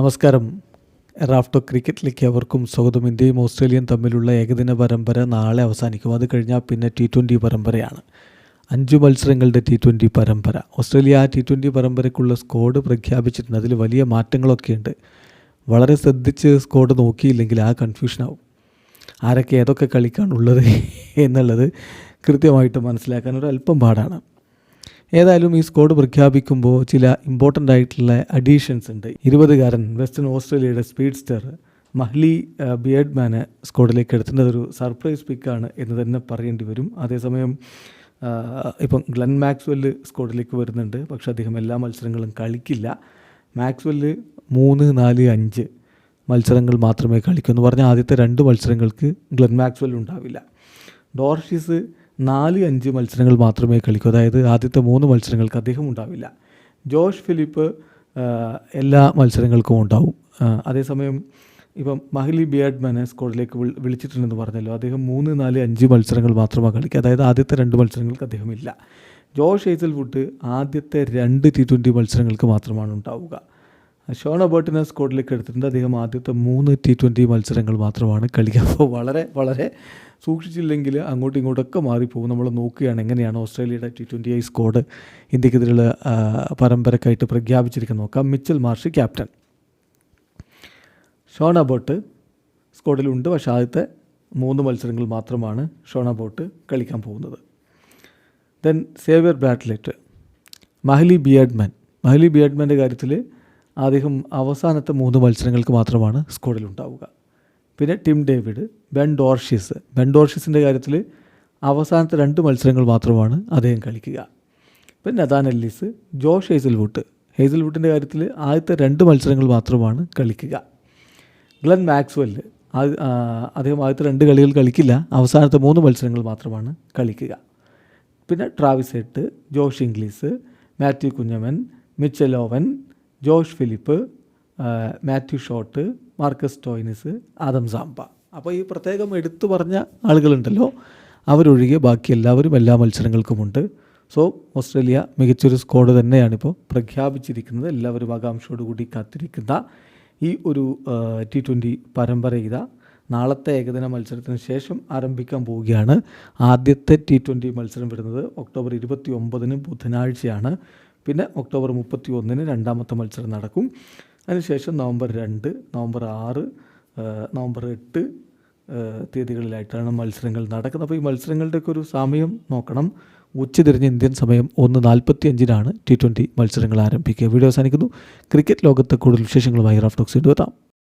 നമസ്കാരം. റാഫ്റ്റോ ക്രിക്കറ്റിലേക്ക് അവർക്കും സ്വാഗതം. ഇന്ത്യയും ഓസ്ട്രേലിയയും തമ്മിലുള്ള ഏകദിന പരമ്പര നാളെ അവസാനിക്കും. അത് കഴിഞ്ഞാൽ പിന്നെ ടി ട്വന്റി പരമ്പരയാണ്. അഞ്ച് മത്സരങ്ങളുടെ ടി ട്വന്റി പരമ്പര. ഓസ്ട്രേലിയ ആ ടി ട്വന്റി പരമ്പരയ്ക്കുള്ള സ്കോഡ് പ്രഖ്യാപിച്ചിട്ടുണ്ട്. അതിൽ വലിയ മാറ്റങ്ങളൊക്കെ ഉണ്ട് വളരെ ശ്രദ്ധിച്ച് സ്കോഡ് നോക്കിയില്ലെങ്കിൽ ആ കൺഫ്യൂഷനാവും ആരൊക്കെ ഏതൊക്കെ കളിക്കാനുള്ളത് എന്നുള്ളത് കൃത്യമായിട്ട് മനസ്സിലാക്കാൻ ഒരു അല്പം പാടാണ്. ഏതായാലും ഈ സ്കോഡ് പ്രഖ്യാപിക്കുമ്പോൾ ചില ഇമ്പോർട്ടന്റ് ആയിട്ടുള്ള അഡീഷൻസ് ഉണ്ട്. ഇരുപതുകാരൻ വെസ്റ്റേൺ ഓസ്ട്രേലിയയുടെ സ്പീഡ് സ്റ്റർ മഹ്ലി ബിയഡ്മാനെ സ്കോഡിലേക്ക് എടുത്തിട്ടുണ്ട് ഒരു സർപ്രൈസ് പിക്കാണ് എന്ന് തന്നെ പറയേണ്ടി വരും. അതേസമയം ഇപ്പം ഗ്ലെൻ മാക്സ്വെല്ല് സ്കോഡിലേക്ക് വരുന്നുണ്ട്. പക്ഷേ അദ്ദേഹം എല്ലാ മത്സരങ്ങളും കളിക്കില്ല. മാക്സ്വെല്ല് മൂന്ന് നാല് അഞ്ച് മത്സരങ്ങൾ മാത്രമേ കളിക്കൂ എന്ന് പറഞ്ഞാൽ ആദ്യത്തെ രണ്ട് മത്സരങ്ങൾക്ക് ഗ്ലെൻ മാക്സ്വെൽ ഉണ്ടാവില്ല. ഡോർഷിസ് നാല് അഞ്ച് മത്സരങ്ങൾ മാത്രമേ കളിക്കൂ. അതായത് ആദ്യത്തെ മൂന്ന് മത്സരങ്ങൾക്ക് അദ്ദേഹം ഉണ്ടാവില്ല. ജോഷ് ഫിലിപ്പ് എല്ലാ മത്സരങ്ങൾക്കും ഉണ്ടാവും. അതേസമയം ഇപ്പം മഹിലി ബിയാഡ്മാനെ സ്കോഡിലേക്ക് വിളിച്ചിട്ടുണ്ടെന്ന് പറഞ്ഞല്ലോ. അദ്ദേഹം മൂന്ന് നാല് അഞ്ച് മത്സരങ്ങൾ മാത്രമാണ് കളിക്കുക. അതായത് ആദ്യത്തെ രണ്ട് മത്സരങ്ങൾക്ക് അദ്ദേഹം ഇല്ല. ജോഷ് ഹേസൽവുഡ് ആദ്യത്തെ രണ്ട് ടി ട്വന്റി മത്സരങ്ങൾക്ക് മാത്രമാണ് ഉണ്ടാവുക. ഷോൺ ബോട്ടിനെ സ്കോഡിലേക്ക് എടുത്തിട്ടുണ്ട്. അദ്ദേഹം ആദ്യത്തെ മൂന്ന് ടി ട്വന്റി മത്സരങ്ങൾ മാത്രമാണ് കളിക്കുക അപ്പോൾ വളരെ വളരെ സൂക്ഷിച്ചില്ലെങ്കിൽ അങ്ങോട്ടും ഇങ്ങോട്ടൊക്കെ മാറിപ്പോകും. നമ്മൾ നോക്കുകയാണ് എങ്ങനെയാണ് ഓസ്ട്രേലിയയുടെ ടി ട്വന്റി ഐ സ്കോഡ് ഇന്ത്യക്കെതിരെയുള്ള പരമ്പരക്കായിട്ട് പ്രഖ്യാപിച്ചിരിക്കുന്നത്. നോക്കാം. Mitchell Marsh captain. Sean Abbott സ്കോഡിലുണ്ട് പക്ഷേ ആദ്യത്തെ മൂന്ന് മത്സരങ്ങൾ മാത്രമാണ് ഷോൺ അബോട്ട് കളിക്കാൻ പോകുന്നത്. Then Xavier ബ്രാറ്റ്ലെറ്റ് മഹലി ബിയഡ്മാൻ. മഹലി ബിയഡ്മാന്റെ കാര്യത്തിൽ അദ്ദേഹം അവസാനത്തെ മൂന്ന് മത്സരങ്ങൾക്ക് മാത്രമാണ് സ്കോഡിലുണ്ടാവുക പിന്നെ Tim David Ben Dwarshuis Ben ഡോർഷിസിന്റെ കാര്യത്തിൽ അവസാനത്തെ രണ്ട് മത്സരങ്ങൾ മാത്രമാണ് അദ്ദേഹം കളിക്കുക. പിന്നെ നദാൻ എല്ലിസ് ജോഷ് ഹേസൽവുഡ്. ഹേസൽവുഡിന്റെ കാര്യത്തിൽ ആദ്യത്തെ രണ്ട് മത്സരങ്ങൾ മാത്രമാണ് കളിക്കുക. ഗ്ലെൻ ആ, അദ്ദേഹം ആദ്യത്തെ രണ്ട് കളികൾ കളിക്കില്ല അവസാനത്തെ മൂന്ന് മത്സരങ്ങൾ മാത്രമാണ് കളിക്കുക. പിന്നെ Travis Head Josh Inglis Matthew Kuhnemann Mitchell Owen Josh Philippe Matthew Short Marcus Stoinis Adam Zampa അപ്പോൾ ഈ പ്രത്യേകം എടുത്തു പറഞ്ഞ ആളുകളുണ്ടല്ലോ അവരൊഴികെ ബാക്കി എല്ലാവരും എല്ലാ മത്സരങ്ങൾക്കുമുണ്ട്. സോ ഓസ്ട്രേലിയ മികച്ചൊരു സ്കോഡ് തന്നെയാണിപ്പോൾ പ്രഖ്യാപിച്ചിരിക്കുന്നത്. എല്ലാവരും ആകാംക്ഷയോടുകൂടി കാത്തിരിക്കുന്ന ഈ ഒരു ടി ട്വന്റി പരമ്പര ഇതാ. നാളത്തെ ഏകദിന മത്സരത്തിന് ശേഷം ആരംഭിക്കാൻ പോവുകയാണ്. ആദ്യത്തെ ടി ട്വന്റി മത്സരം വരുന്നത് ഒക്ടോബർ ഇരുപത്തി ഒമ്പതിന് ബുധനാഴ്ചയാണ്. പിന്നെ ഒക്ടോബർ മുപ്പത്തി ഒന്നിന് രണ്ടാമത്തെ മത്സരം നടക്കും. അതിനുശേഷം നവംബർ രണ്ട് നവംബർ ആറ് നവംബർ എട്ട് തീയതികളിലായിട്ടാണ് മത്സരങ്ങൾ നടക്കുന്നത്. അപ്പോൾ ഈ മത്സരങ്ങളുടെയൊക്കെ ഒരു സമയം നോക്കണം. ഉച്ചതിരിഞ്ഞ് ഇന്ത്യൻ സമയം ഒന്ന് നാൽപ്പത്തി അഞ്ചിനാണ് ടി ട്വന്റി മത്സരങ്ങൾ ആരംഭിക്കുക. വീഡിയോ അവസാനിക്കുന്നു. ക്രിക്കറ്റ് ലോകത്തെ കൂടുതൽ വിശേഷങ്ങളുമായി റാഫ്റ്റോക്സ് എത്താം.